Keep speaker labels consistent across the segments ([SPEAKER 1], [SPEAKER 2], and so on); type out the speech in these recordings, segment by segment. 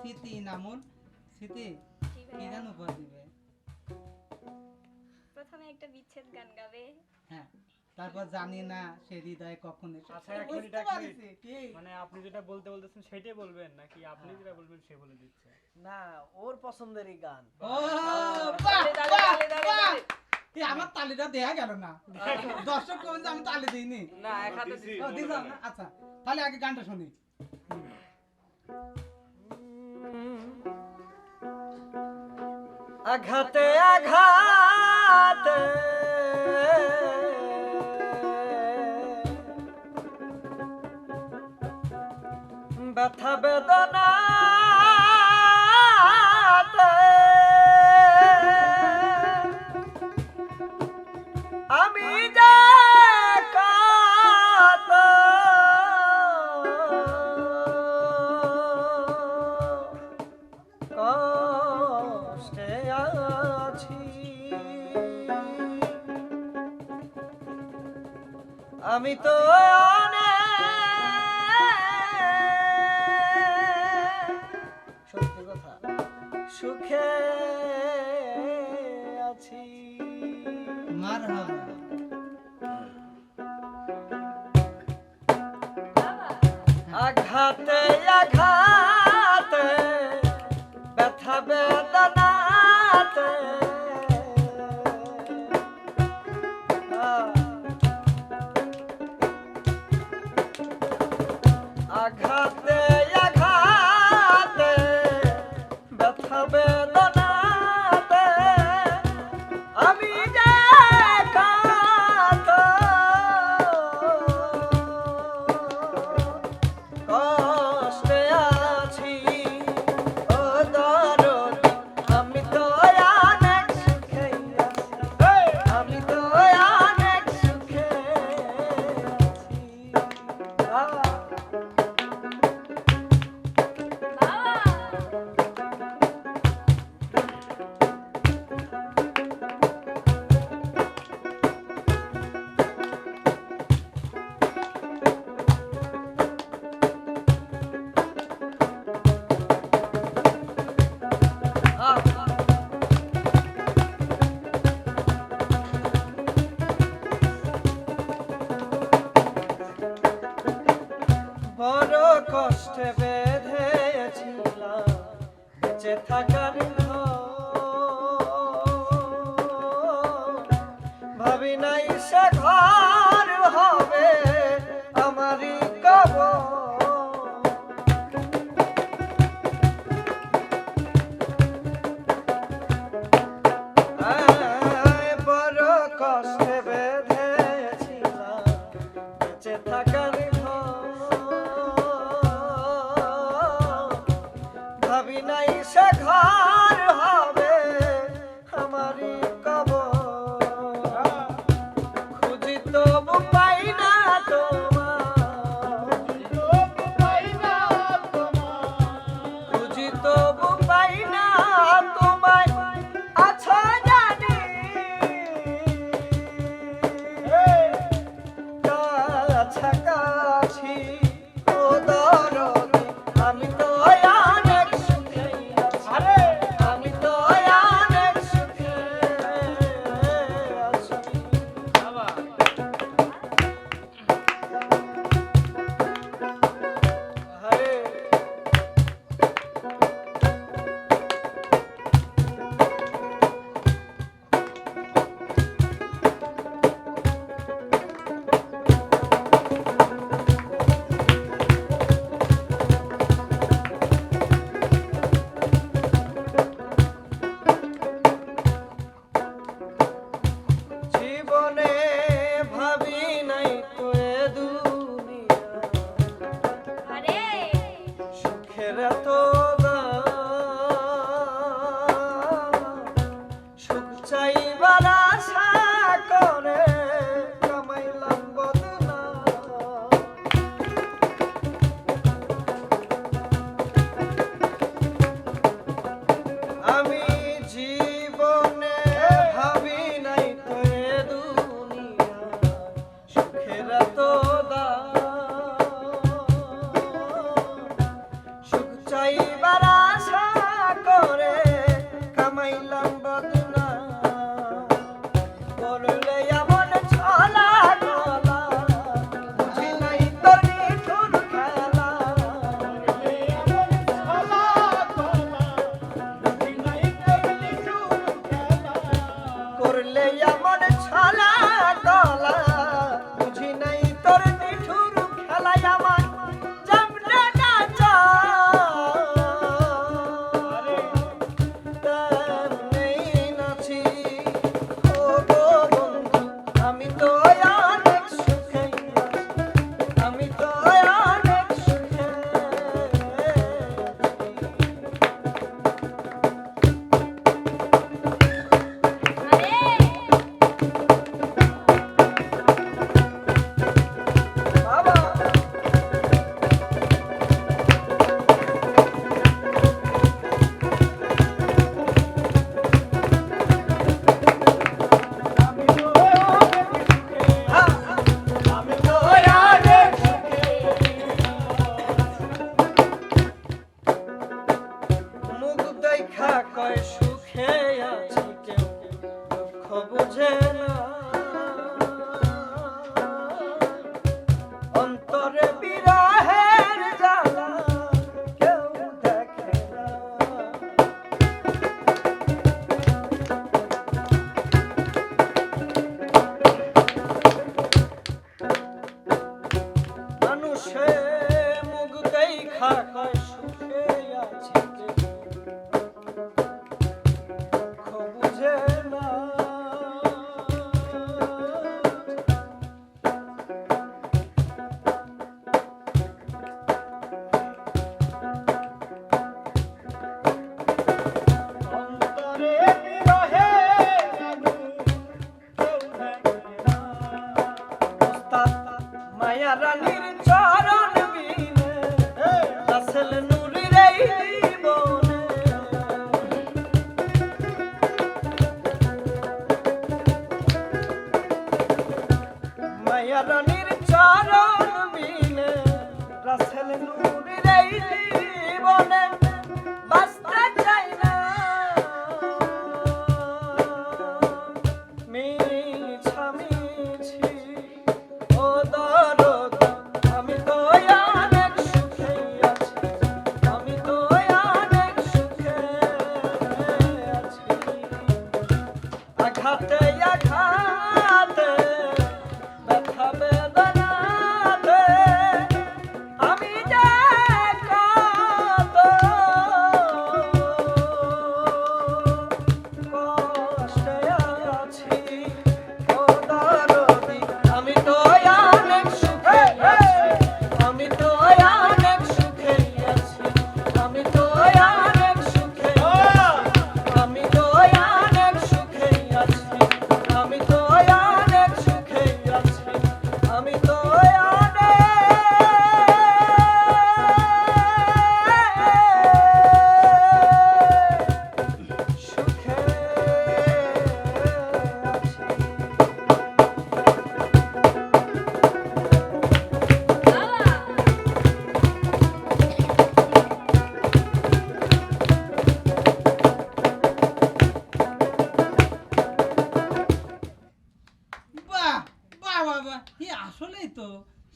[SPEAKER 1] স্মৃতি নামুন। স্মৃতি
[SPEAKER 2] জি
[SPEAKER 1] কি। গান উপহার দিবে?
[SPEAKER 2] প্রথমে একটা বিচ্ছেদ গান গাবে।
[SPEAKER 1] হ্যাঁ। তারপর জানি না সে হৃদয় কখন
[SPEAKER 3] আচ্ছা? মানে আপনি যেটা বলতে বলতেছেন সেটাই বলবেন নাকি আপনি যেটা বলবেন সে বলে দিচ্ছে
[SPEAKER 4] না ওর পছন্দেরই গান
[SPEAKER 1] আমার তালিটা দেয়া গেল না দর্শক কোন আমি তালি দিইনি
[SPEAKER 4] না এক হাতে?
[SPEAKER 1] আচ্ছা তাহলে আগে গানটা শুনি
[SPEAKER 4] আঘাতে আঘাতে ব্যথা বেদনা আমি যে কষ্টে আছি। আমি তো অনেক সুখে আছি।
[SPEAKER 1] মার
[SPEAKER 4] ভাবি உண்மையுள்ள ಕಾಲನು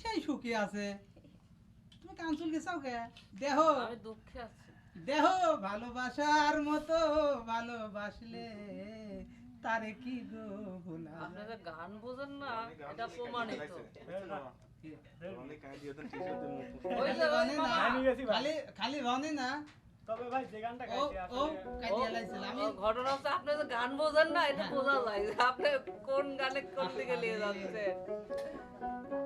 [SPEAKER 4] সেই সুখী আছে। তুমি কাঞ্চুল গেছাও কে? দেহ।
[SPEAKER 5] আমি দুঃখে আছি।
[SPEAKER 4] দেহ ভালোবাসার মতো ভালোবাসলে তারে কি গো ভোলা?
[SPEAKER 5] গান বোঝেন না এটা প্রমাণিত। ওই যে ওই
[SPEAKER 4] রনে না,
[SPEAKER 5] মামা,
[SPEAKER 3] আমি গেছি ভাই।
[SPEAKER 4] খালি খালি রনে না
[SPEAKER 3] তবে ভাই যে গানটা
[SPEAKER 4] আমি
[SPEAKER 5] ঘটনা হচ্ছে আপনি যে গান বোঝেন না এটা বোঝা যায় যে আপনি কোন গানে কোন দিকে নিয়ে যাচ্ছে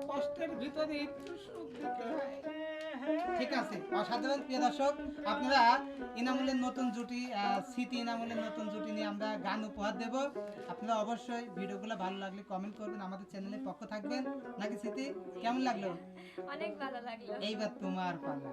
[SPEAKER 4] কষ্টের ভিতরে একটু সুখ দিতে হয়। ঠিক আছে অসাধারণ। প্রিয় দর্শক আপনারা ইনামুলের নতুন জুটি স্মৃতি ইনামুলের নতুন জুটি নিয়ে আমরা গান উপহার দেব। আপনারা অবশ্যই ভিডিওগুলো ভালো লাগলে কমেন্ট করবেন আমাদের চ্যানেলের পক্ষ থাকবেন। নাকি স্মৃতি কেমন লাগল?
[SPEAKER 2] অনেক ভালো লাগল।
[SPEAKER 4] এইবার তোমার পালা।